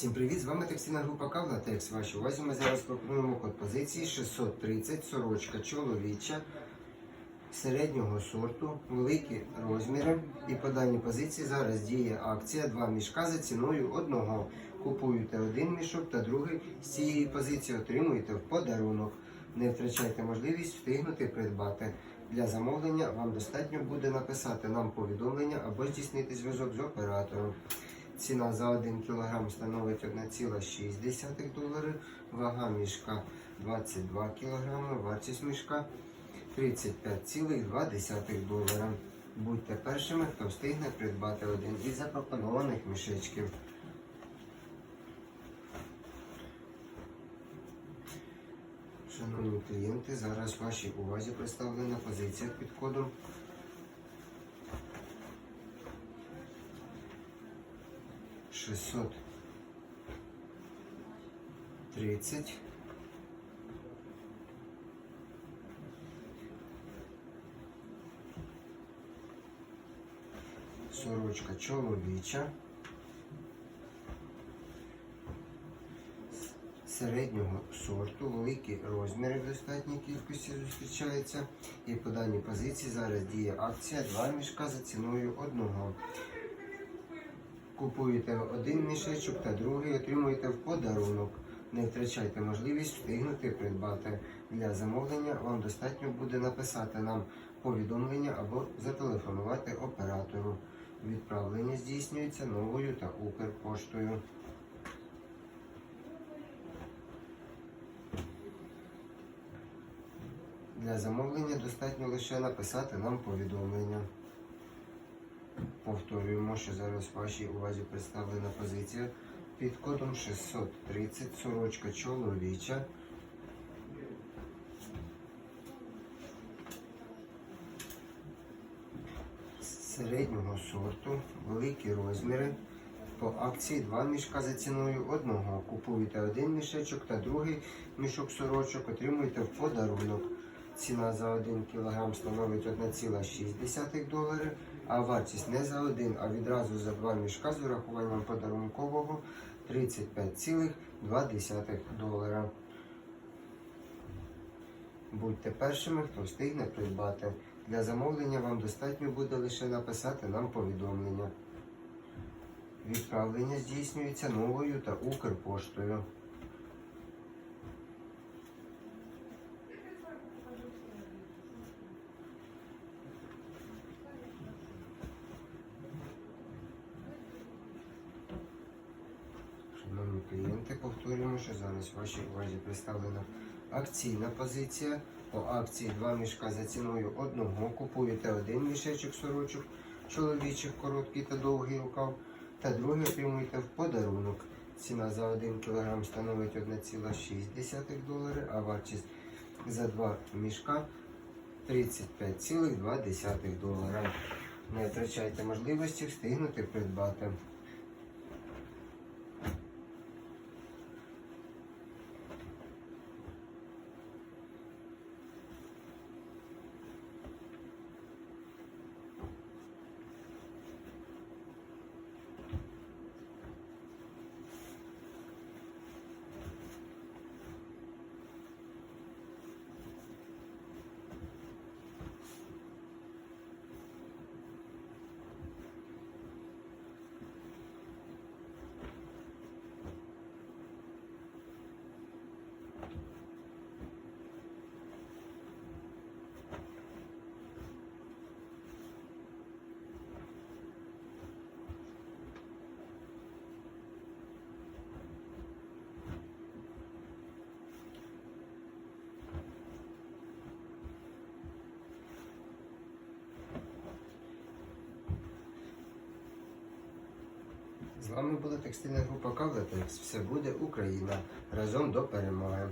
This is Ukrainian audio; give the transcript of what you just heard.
Всім привіт! З вами текстильна група Кавлатекс. Вашій увазі ми зараз пропонуємо код позиції 630 сорочка чоловіча середнього сорту, великі розміри. І по даній позиції зараз діє акція два мішка за ціною одного. Купуєте один мішок та другий з цієї позиції отримуєте в подарунок. Не втрачайте можливість встигнути придбати. Для замовлення вам достатньо буде написати нам повідомлення або здійснити зв'язок з оператором. Ціна за 1 кг становить 1,6 долари, вага мішка 22 кг, вартість мішка 35,2 долара. Будьте першими, хто встигне придбати один із запропонованих мішечків. Шановні клієнти, зараз вашій увазі представлена позиція під кодом шестьсот тридцать сорочка чоловіча середнього сорту, великі розміри в достатній кількості зустрічаються. І по даній позиції зараз діє акція два мішка за ціною одного. Купуєте один мішечок та другий отримуєте в подарунок. Не втрачайте можливість встигнути придбати. Для замовлення вам достатньо буде написати нам повідомлення або зателефонувати оператору. Відправлення здійснюється новою та Укрпоштою. Для замовлення достатньо лише написати нам повідомлення. Повторюємо, що зараз вашій увазі представлена позиція під кодом 630 сорочка чоловіча. Середнього сорту, великі розміри. По акції два мішка за ціною одного. Купуєте один мішечок та другий мішок сорочок отримуєте в подарунок. Ціна за 1 кг становить 1,6 долари, а вартість не за один, а відразу за два мішка з урахуванням подарункового 35,2 долара. Будьте першими, хто встигне придбати. Для замовлення вам достатньо буде лише написати нам повідомлення. Відправлення здійснюється новою та Укрпоштою. Шановні клієнти, повторюємо, що зараз вашій увазі представлена акційна позиція. По акції два мішка за ціною одного. Купуєте один мішечок сорочок чоловічих, короткий та довгий рукав, та другий отримуєте в подарунок. Ціна за 1 кг становить 1,6 долари, а вартість за два мішка 35,2 долара. Не втрачайте можливості встигнути придбати. З вами була текстильна група Кавлетекс. Все буде Україна. Разом до перемоги.